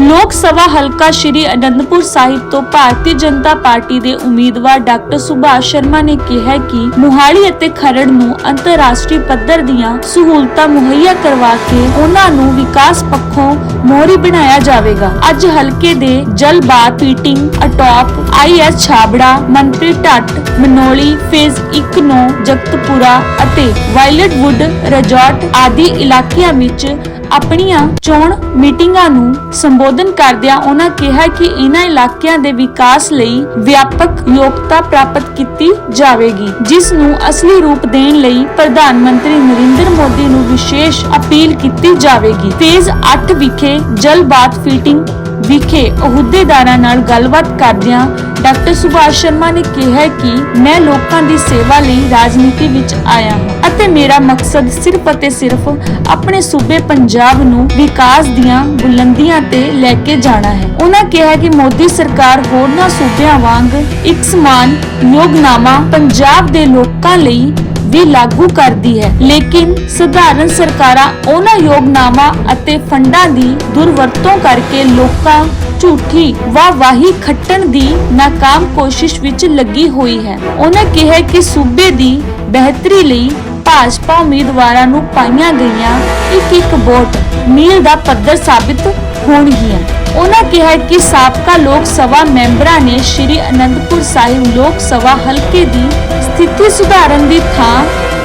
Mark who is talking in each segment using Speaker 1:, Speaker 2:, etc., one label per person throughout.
Speaker 1: ਲੋਕ ਸਭਾ ਹਲਕਾ ਸ਼੍ਰੀ ਅਨੰਦਪੁਰ ਸਾਹਿਬ ਤੋਂ ਭਾਰਤੀ ਜਨਤਾ ਪਾਰਟੀ ਦੇ ਉਮੀਦਵਾਰ ਡਾਕਟਰ ਸੁਭਾਸ਼ ਸ਼ਰਮਾ ਨੇ ਕਿਹਾ ਕਿ ਮੁਹਾਲੀ ਅਤੇ ਖਰੜ ਨੂੰ ਅੰਤਰਰਾਸ਼ਟਰੀ ਪੱਧਰ ਦੀਆਂ ਸਹੂਲਤਾਂ ਮੁਹੱਈਆ ਕਰਵਾ ਕੇ ਉਹਨਾਂ ਨੂੰ ਵਿਕਾਸ ਪੱਖੋਂ ਮੋਹਰੀ ਬਣਾਇਆ ਜਾਵੇਗਾ। ਅੱਜ ਹਲਕੇ ਦੇ ਜਲਬਾਤ ਪੀਟਿੰਗ, ਅਟਾਪ ਆਈਐਸ ਛਾਬੜਾ, ਮਨਪ੍ਰੀਤ ਢੱਟ ਮਨੋਲੀ, ਫੇਜ਼ 1 ਨੂੰ, ਜਗਤਪੁਰਾ ਅਤੇ ਵਾਇਲਟ ਵੁੱਡ ਰਿਜ਼ੋਰਟ ਆਦਿ ਇਲਾਕਿਆਂ ਵਿੱਚ ਆਪਣੀਆਂ ਚੋਣ ਮੀਟਿੰਗਾਂ ਨੂੰ ਸੰਬੋਧਨ ਕਰਦਿਆਂ ਉਹਨਾਂ ਕਿਹਾ ਕਿ ਇਹਨਾਂ ਇਲਾਕਿਆਂ ਦੇ ਵਿਕਾਸ ਲਈ ਵਿਆਪਕ ਯੋਗਤਾ ਪ੍ਰਾਪਤ ਕੀਤੀ ਜਾਵੇਗੀ, ਜਿਸ ਨੂੰ ਅਸਲੀ ਰੂਪ ਦੇਣ ਲਈ ਪ੍ਰਧਾਨ ਮੰਤਰੀ ਨਰਿੰਦਰ ਮੋਦੀ ਨੂੰ ਵਿਸ਼ੇਸ਼ ਅਪੀਲ ਕੀਤੀ ਜਾਵੇਗੀ। ਫੇਜ਼ 8 ਵਿਖੇ ਜਲਬਾਤ ਫੀਟਿੰਗ ਵਿਖੇ ਅਹੁਦੇਦਾਰਾਂ ਨਾਲ ਗੱਲਬਾਤ ਕਰਦਿਆਂ ਡਾਕਟਰ ਸੁਭਾਸ਼ ਸ਼ਰਮਾ ਨੇ ਕਿਹਾ ਕਿ ਮੈਂ ਲੋਕਾਂ ਦੀ ਸੇਵਾ ਲਈ ਰਾਜਨੀਤੀ ਵਿੱਚ ਆਇਆ ਹਾਂ। ਮੇਰਾ ਮਕਸਦ ਸਿਰਫ ਅਤੇ ਸਿਰਫ ਆਪਣੇ ਸੂਬੇ ਪੰਜਾਬ ਨੂੰ ਵਿਕਾਸ ਦੀਆਂ ਬੁਲੰਦੀਆਂ ਤੇ ਲੈ ਕੇ ਜਾਣਾ ਹੈ। ਉਹਨਾਂ ਕਿਹਾ ਕਿ ਮੋਦੀ ਸਰਕਾਰ ਹੋਰਨਾਂ ਸੂਬਿਆਂ ਵਾਂਗ ਇੱਕ ਸਮਾਨ ਯੋਗਨਾਮਾ ਪੰਜਾਬ ਦੇ ਲੋਕਾਂ ਲਈ ਵੀ ਲਾਗੂ ਕਰਦੀ ਹੈ। ਲੇਕਿਨ ਸਧਾਰਨ ਸਰਕਾਰਾਂ ਉਹਨਾਂ ਯੋਗਨਾਮਾ ਅਤੇ ਫੰਡਾਂ ਦੀ ਦੁਰਵਰਤੋਂ ਕਰਕੇ ਲੋਕਾਂ ਝੂਠੀ ਵਾਹੀ ਖੱਟਣ ਦੀ ਨਾਕਾਮ ਕੋਸ਼ਿਸ਼ ਵਿੱਚ ਲੱਗੀ ਹੋਈ ਹੈ। ਉਹਨਾਂ ਕਿਹਾ ਕਿ ਸੂਬੇ ਦੀ ਬਿਹਤਰੀ ਲਈ ਭਾਜਪਾ ਉਮੀਦਵਾਰਾਂ ਨੂੰ ਪਾਈਆਂ ਗਈਆਂ ਇੱਕ ਇੱਕ ਵੋਟ ਮੀਲ ਦਾ ਪੱਧਰ ਸਾਬਿਤ ਹੋਣਗੀਆਂ। ਉਹਨਾਂ ਕਿਹਾ ਕਿ ਸਾਬਕਾ ਲੋਕ ਸਭਾ ਮੈਂਬਰਾਂ ਨੇ ਸ਼੍ਰੀ ਅਨੰਦਪੁਰ ਸਾਹਿਬ ਲੋਕ ਸਭਾ ਹਲਕੇ ਦੀ ਸਥਿਤੀ ਸੁਧਾਰਨ ਦੀ ਥਾਂ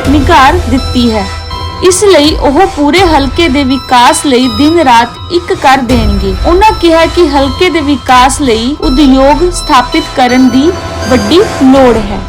Speaker 1: ਨਿਗਾਰ ਦਿੱਤੀ ਹੈ। ਇਸ ਲਈ ਉਹ ਪੂਰੇ ਹਲਕੇ ਦੇ ਵਿਕਾਸ ਲਈ ਦਿਨ ਰਾਤ ਇੱਕ ਕਰ ਦੇਣਗੇ। ਉਹਨਾਂ ਕਿਹਾ ਕਿ ਹਲਕੇ ਦੇ ਵਿਕਾਸ ਲਈ ਉਦਯੋਗ ਸਥਾਪਿਤ ਕਰਨ ਦੀ ਵੱਡੀ ਲੋੜ ਹੈ।